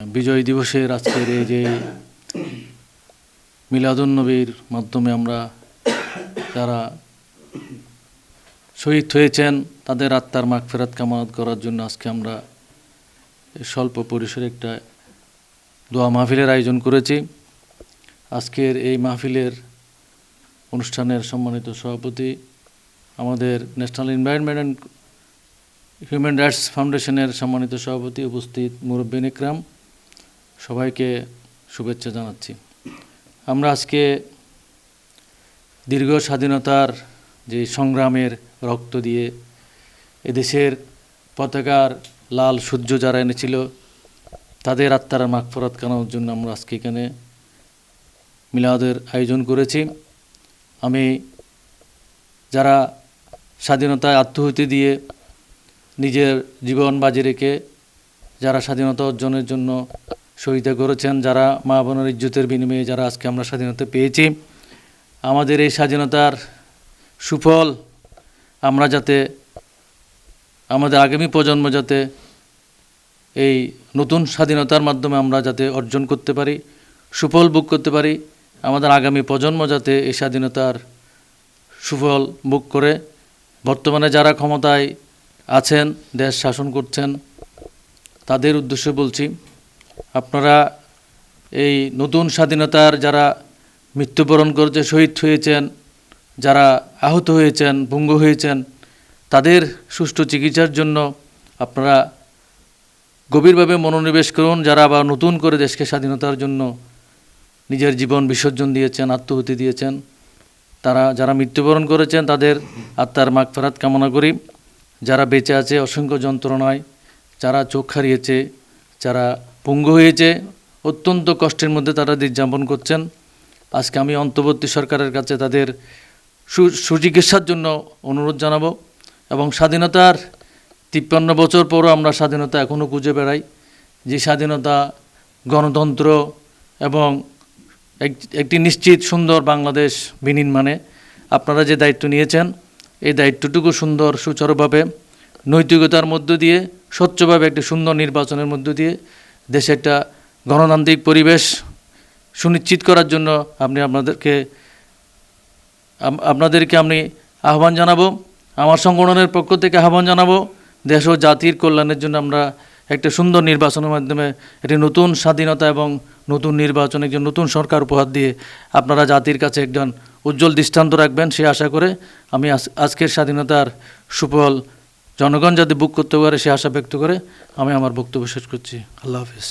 বিজয় দিবসের আজকের এই যে মিলাদুন্নবীর মাধ্যমে আমরা যারা শহীদ হয়েছেন, তাদের আত্মার মাগফেরাত কামানত করার জন্য আজকে আমরা স্বল্প পরিসরে একটা দোয়া মাহফিলের আয়োজন করেছি। আজকের এই মাহফিলের অনুষ্ঠানের সম্মানিত সভাপতি আমাদের national environment and human rights ফাউন্ডেশনের সম্মানিত সভাপতি উপস্থিত মুরব্বিন ইকরাম সবাইকে শুভেচ্ছা জানাচ্ছি। আমরা আজকে দীর্ঘ স্বাধীনতার যে সংগ্রামের রক্ত দিয়ে এদেশের পতাকার লাল সূর্য যারা এনেছিল, তাদের আত্মার মাগফরাত কানানোর জন্য আমরা আজকে এখানে মিলাদের আয়োজন করেছি। আমি যারা স্বাধীনতায় আত্মহতি দিয়ে নিজের জীবন বাজি রেখে যারা স্বাধীনতা অর্জনের জন্য শহীদা করেছেন যারা মা বোনের ইজ্জতের বিনিময়ে যারা আজকে আমরা স্বাধীনতা পেয়েছি। আমাদের এই স্বাধীনতার সুফল আমরা যাতে, আমাদের আগামী প্রজন্ম যাতে এই নতুন স্বাধীনতার মাধ্যমে আমরা যাতে অর্জন করতে পারি, সুফল ভোগ করতে পারি, আমাদের আগামী প্রজন্ম যাতে এই স্বাধীনতার সুফল ভোগ করে। বর্তমানে যারা ক্ষমতায় আছেন, দেশ শাসন করছেন, তাদের উদ্দেশ্যে বলছি আপনারা এই নতুন স্বাধীনতার যারা মৃত্যুবরণ করতে শহীদ হয়েছেন, যারা আহত হয়েছেন, ভঙ্গ হয়েছেন, তাদের সুষ্ঠু চিকিৎসার জন্য আপনারা গভীরভাবে মনোনিবেশ করুন, যারা আবার নতুন করে দেশকে স্বাধীনতার জন্য নিজের জীবন বিসর্জন দিয়েছেন, আত্মহতি দিয়েছেন, তারা যারা মৃত্যুবরণ করেছেন, তাদের আত্মার মাগ মাগফেরাত কামনা করি। যারা বেঁচে আছে, অসংখ্য যন্ত্রণায়, যারা চোখ হারিয়েছে, যারা পঙ্গু হয়েছে অত্যন্ত কষ্টের মধ্যে তারা দিনযাপন করছেন, আজকে আমি অন্তর্বর্তী সরকারের কাছে তাদের সুচিকিৎসার জন্য অনুরোধ জানাব এবং স্বাধীনতার তিপ্পান্ন বছর পরও আমরা স্বাধীনতা এখনও খুঁজে বেড়াই। যে স্বাধীনতা গণতন্ত্র এবং এক- একটি নিশ্চিত সুন্দর বাংলাদেশ বিনির্মাণে আপনারা যে দায়িত্ব নিয়েছেন, এই দায়িত্বটুকু সুন্দর সুচারুভাবে নৈতিকতার মধ্য দিয়ে, স্বচ্ছভাবে একটি সুন্দর নির্বাচনের মধ্য দিয়ে দেশে একটা গণতান্ত্রিক পরিবেশ সুনিশ্চিত করার জন্য আপনি আপনাদেরকে আপনাদেরকে আমি আহ্বান জানাব, আমার সংগঠনের পক্ষ থেকে আহ্বান জানাব, দেশ ও জাতির কল্যাণের জন্য আমরা একটা সুন্দর নির্বাচনের মাধ্যমে একটি নতুন স্বাধীনতা এবং নতুন নির্বাচন একজন নতুন সরকার উপহার দিয়ে আপনারা জাতির কাছে একজন উজ্জ্বল দৃষ্টান্ত রাখবেন, সে আশা করে আমি আজ- আজকের স্বাধীনতার সুফল জনগণ যাতে বুক করতে পারে, সে আশা ব্যক্ত করে, আমি আমার বক্তব্য শেষ করছি। আল্লাহ হাফিজ।